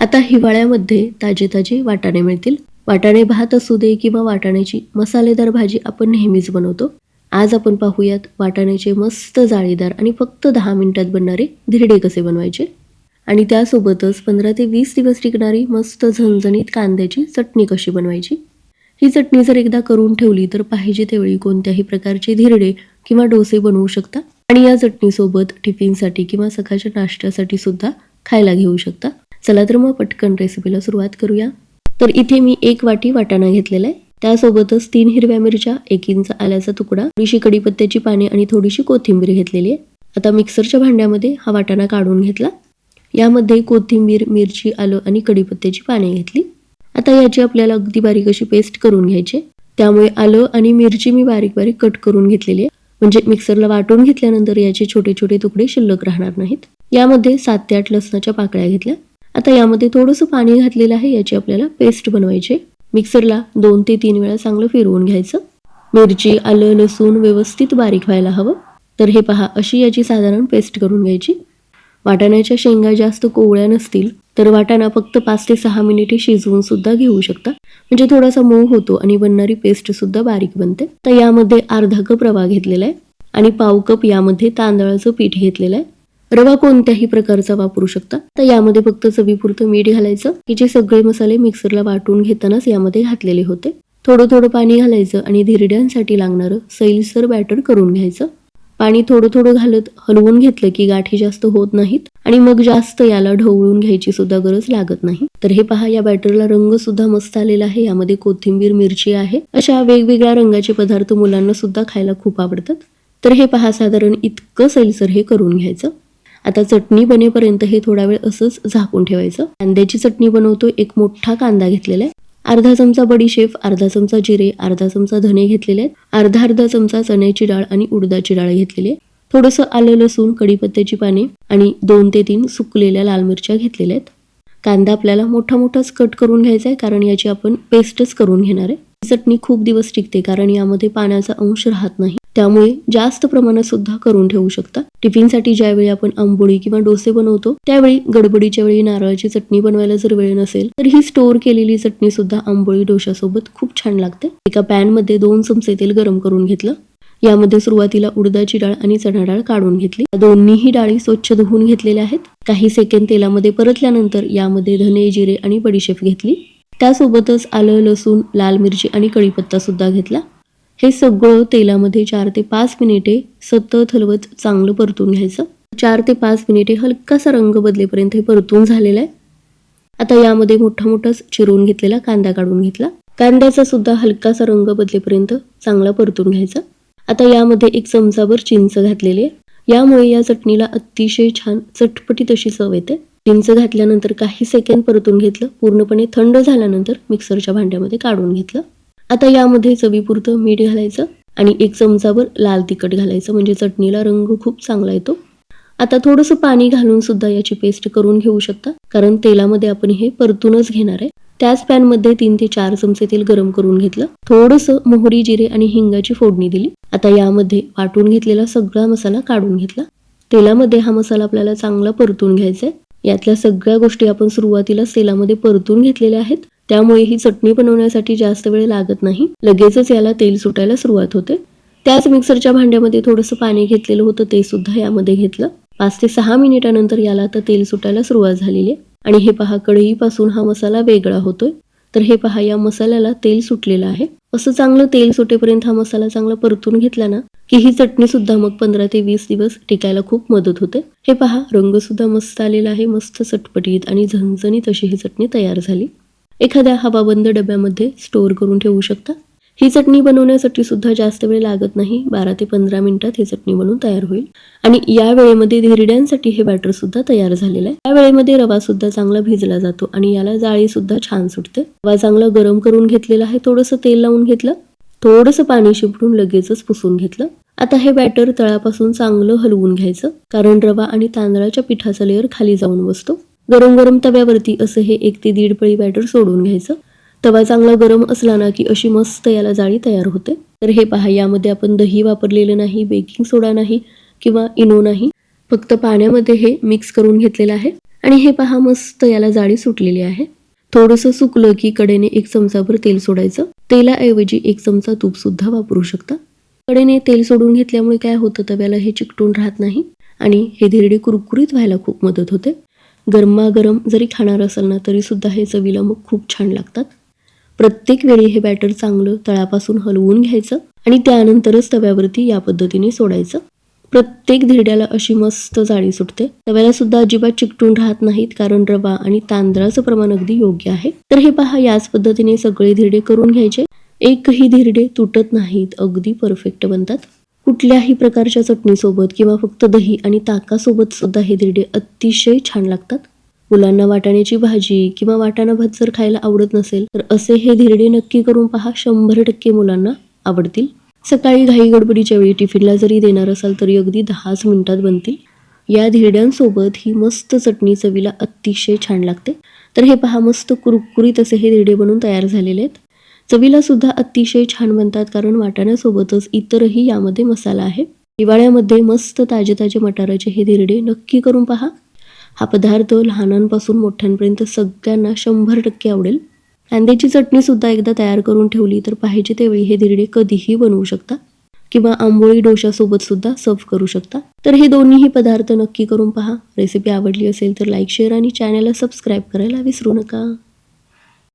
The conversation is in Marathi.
आता हिवाळ्यामध्ये ताजे ताजे वाटाणे मिळतील. वाटाणे भात असू दे किंवा वाटाण्याची मसालेदार भाजी आपण नेहमीच बनवतो. आज आपण पाहूयात वाटाण्याचे मस्त जाळीदार आणि फक्त दहा मिनिटात बनणारे धिरडे कसे बनवायचे. आणि त्यासोबतच पंधरा ते वीस दिवस टिकणारी मस्त झणझणीत कांद्याची चटणी कशी बनवायची. ही चटणी जर एकदा करून ठेवली तर पाहिजे त्यावेळी कोणत्याही प्रकारचे धिरडे किंवा डोसे बनवू शकता. आणि या चटणीसोबत टिफिनसाठी किंवा सकाळच्या नाश्त्यासाठी सुद्धा खायला घेऊ शकता. चला तर मग पटकन रेसिपीला सुरुवात करूया. तर इथे मी एक वाटी वाटाणा घेतलेला आहे. त्यासोबतच तीन हिरव्या मिरच्या एक इंच आल्याचा तुकडा थोडीशी कडीपत्त्याची पाने आणि थोडीशी कोथिंबीर घेतलेली आहे. आता मिक्सरच्या भांड्यामध्ये हा वाटाणा काढून घेतला. यामध्ये कोथिंबीर मिरची आलं आणि कढीपत्त्याची पाने घेतली. आता याची आपल्याला अगदी बारीक अशी पेस्ट करून घ्यायची त्यामुळे आलं आणि मिरची मी बारीक बारीक कट करून घेतलेली आहे. म्हणजे मिक्सरला वाटून घेतल्यानंतर याचे छोटे छोटे तुकडे शिल्लक राहणार नाहीत. यामध्ये सात ते आठ लसणाच्या पाकळ्या घेतल्या. आता यामध्ये थोडंसं पाणी घातलेलं आहे याची आपल्याला पेस्ट बनवायची मिक्सरला दोन ते तीन वेळा चांगलं फिरवून घ्यायचं. मिरची आलं लसूण व्यवस्थित बारीक व्हायला हवं. तर हे पहा अशी याची साधारण पेस्ट करून घ्यायची. वाटाण्याच्या शेंगा जास्त कोवळ्या नसतील तर वाटाणा फक्त पाच ते सहा मिनिटे शिजवून सुद्धा घेऊ शकता. म्हणजे थोडासा मऊ होतो आणि बनणारी पेस्ट सुद्धा बारीक बनते. तर यामध्ये अर्धा कप रवा घेतलेला आहे आणि पाव कप यामध्ये तांदळाचं पीठ घेतलेलं आहे. रवा कोणत्याही प्रकारचा वापरू शकता. तर यामध्ये फक्त चवीपुरतं मीठ घालायचं की जे सगळे मसाले मिक्सरला वाटून घेतानाच यामध्ये घातलेले होते. थोडं थोडं पाणी घालायचं आणि धिरड्यांसाठी लागणारं सैलसर बॅटर करून घ्यायचं. पाणी थोडं थोडं घालत हलवून घेतलं की गाठी जास्त होत नाहीत आणि मग जास्त याला ढवळून घ्यायची सुद्धा गरज लागत नाही. तर हे पहा या बॅटरला रंग सुद्धा मस्त आलेला आहे. यामध्ये कोथिंबीर मिरची आहे. अशा वेगवेगळ्या रंगाचे पदार्थ मुलांना सुद्धा खायला खूप आवडतात. तर हे पहा साधारण इतकं सैलसर हे करून घ्यायचं. आता चटणी बनेपर्यंत हे थोडा वेळ असंच झाकून ठेवायचं. कांद्याची चटणी बनवतो एक मोठा कांदा घेतलेला आहे. अर्धा चमचा बडीशेप अर्धा चमचा जिरे अर्धा चमचा धने घेतलेले आहेत. अर्धा अर्धा चमचा चण्याची डाळ आणि उडदाची डाळ घेतलेली आहे. थोडंसं आलं लसूण कडीपत्त्याची पाने आणि दोन ते तीन सुकलेल्या लाल मिरच्या घेतलेल्या आहेत. कांदा आपल्याला मोठा मोठाच कट करून घ्यायचा आहे कारण याची आपण पेस्टच करून घेणार आहे. चटणी खूप दिवस टिकते कारण यामध्ये पाण्याचा अंश राहत नाही. त्यामुळे जास्त प्रमाणात सुद्धा करून ठेवू शकता. टिफिनसाठी ज्यावेळी आपण आंबोळी किंवा डोसे बनवतो त्यावेळी गडबडीच्या वेळी नारळाची चटणी बनवायला जर वेळ नसेल तर ही स्टोअर केलेली चटणी सुद्धा आंबोळी डोशासोबत खूप छान लागते. एका पॅनमध्ये दोन चमचे तेल गरम करून घेतलं. यामध्ये सुरुवातीला उडदाची डाळ आणि चणा डाळ काढून घेतली. दोन्हीही डाळी स्वच्छ धुवून घेतलेल्या आहेत. काही सेकंद तेलामध्ये परतल्यानंतर यामध्ये धने जिरे आणि बडीशेप घेतली. त्यासोबतच आलं लसूण लाल मिरची आणि कढीपत्ता सुद्धा घेतला. हे सगळं तेलामध्ये चार ते पाच मिनिटे सतत हलवत चांगलं परतून घ्यायचं. चार ते पाच मिनिटे हलकासा रंग बदलेपर्यंत हे परतून झालेलं आहे. आता यामध्ये मोठा मोठाच चिरून घेतलेला कांदा काढून घेतला. कांद्याचा सुद्धा हलकासा रंग बदलेपर्यंत चांगला परतून घ्यायचा. आता यामध्ये एक चमचाभर चिंच घातलेली आहे. यामुळे या चटणीला अतिशय छान चटपटीत अशी चव येते. चिंच घातल्यानंतर काही सेकंड परतून घेतलं पूर्णपणे थंड झाल्यानंतर मिक्सरच्या भांड्यामध्ये काढून घेतलं. आता यामध्ये चवीपुरतं मीठ घालायचं आणि एक चमचाभर लाल तिखट घालायचं म्हणजे चटणीला रंग खूप चांगला येतो. आता थोडंसं पाणी घालून सुद्धा याची पेस्ट करून घेऊ शकता कारण तेलामध्ये आपण हे परतूनच घेणार आहे. त्याच पॅनमध्ये तीन ते चार चमचे तेल गरम करून घेतलं थोडंसं मोहरी जिरे आणि हिंगाची फोडणी दिली. आता यामध्ये वाटून घेतलेला सगळा मसाला काढून घेतला. तेलामध्ये हा मसाला आपल्याला चांगला परतून घ्यायचा आहे. यातल्या सगळ्या गोष्टी आपण सुरुवातीला तेलामध्ये परतून घेतलेल्या आहेत. त्यामुळे ही चटणी बनवण्यासाठी जास्त वेळ लागत नाही. लगेचच याला तेल सुटायला सुरुवात होते. त्याच मिक्सरच्या भांड्यामध्ये थोडंसं पाणी घेतलेलं होतं ते सुद्धा यामध्ये घेतलं. पाच ते सहा मिनिटानंतर याला आता तेल सुटायला सुरुवात झालेली आहे. आणि हे पहा कढईपासून हा मसाला वेगळा होतोय. तर हे पहा या मसाल्याला तेल सुटलेलं आहे. असं चांगलं तेल सुटेपर्यंत हा मसाला चांगला परतून घेतला ना की ही चटणी सुद्धा मग पंधरा ते वीस दिवस टिकायला खूप मदत होते. हे पहा रंग सुद्धा मस्त आलेला आहे मस्त चटपटीत आणि झणझणीत अशी ही चटणी तयार झाली. एखाद्या हवाबंद डब्यामध्ये स्टोअर करून ठेवू शकता. ही चटणी बनवण्यासाठी सुद्धा जास्त वेळ लागत नाही बारा ते पंधरा मिनिटात ही चटणी बनवून तयार होईल. आणि या वेळेमध्ये धिरड्यांसाठी हे बॅटर सुद्धा तयार झालेलं आहे. या वेळेमध्ये रवा सुद्धा चांगला भिजला जातो आणि याला जाळी सुद्धा छान सुटते. रवा चांगला गरम करून घेतलेला आहे थोडंसं तेल लावून घेतलं. थोडंसं पाणी शिपडून लगेचच पुसून घेतलं. आता हे बॅटर तळापासून चांगलं हलवून घ्यायचं. कारण रवा आणि तांदळाच्या पिठाचा लेअर खाली जाऊन बसतो. गरम गरम तव्यावरती असं हे एक ते दीड पळी बॅटर सोडून घ्यायचं. तवा चांगला गरम असला ना की अशी मस्त याला जाळी तयार होते. तर हे पहा यामध्ये आपण दही वापरलेलं नाही बेकिंग सोडा नाही किंवा इनो नाही. फक्त पाण्यामध्ये हे मिक्स करून घेतलेलं आहे. आणि हे पहा मस्त याला जाळी सुटलेली आहे. थोडंसं सुकलं की कडेने एक चमचाभर तेल सोडायचं. तेलाऐवजी एक चमचा तूप सुद्धा वापरू शकता. कडेने तेल सोडून घेतल्यामुळे काय होतं? तव्याला हे चिकटून राहत नाही आणि हे धिरडे कुरकुरीत व्हायला खूप मदत होते. गरमागरम जरी खाणार असेल ना तरी सुद्धा हे चवीला मग खूप छान लागतात. प्रत्येक वेळी हे बॅटर चांगलं तळापासून हलवून घ्यायचं आणि त्यानंतरच तव्यावरती या पद्धतीने सोडायचं. प्रत्येक धिरड्याला अशी मस्त जाळी सुटते. तव्याला सुद्धा अजिबात चिकटून राहत नाहीत कारण रवा आणि तांदळाचं प्रमाण अगदी योग्य आहे. तर हे पहा याच पद्धतीने सगळे धिरडे करून घ्यायचे. एकही धिरडे तुटत नाहीत अगदी परफेक्ट बनतात. कुठल्याही प्रकारच्या चटणीसोबत किंवा फक्त दही आणि ताकासोबत सुद्धा हे धिरडे अतिशय छान लागतात. मुलांना वाटाण्याची भाजी किंवा वाटाणा भात जर खायला आवडत नसेल तर असे हे धिरडे नक्की करून पहा शंभर टक्के मुलांना आवडतील. सकाळी घाई गडबडीच्या वेळी टिफिनला जरी देणार असाल तरी अगदी दहाच मिनिटात बनतील. या धिरड्यांसोबत ही मस्त चटणी चवीला अतिशय छान लागते. तर हे पहा मस्त कुरकुरीत असे हे धिरडे बनून तयार झालेले आहेत. चवीला सुद्धा अतिशय छान बनतात कारण वाटाण्यासोबतच इतरही यामध्ये मसाला आहे. हिवाळ्यामध्ये मस्त ताजे ताजे मटाराचे हे धिरडे नक्की करून पहा. हा पदार्थ लहानांपासून मोठ्यांपर्यंत सगळ्यांना शंभर टक्के आवडेल. कांद्याची चटणी सुद्धा एकदा तयार करून ठेवली तर पाहिजे त्यावेळी हे धिरडे कधीही बनवू शकता किंवा आंबोळी डोशासोबत सुद्धा सर्व करू शकता. तर हे दोन्हीही पदार्थ नक्की करून पहा. रेसिपी आवडली असेल तर लाईक शेअर आणि चॅनलला सबस्क्राईब करायला विसरू नका.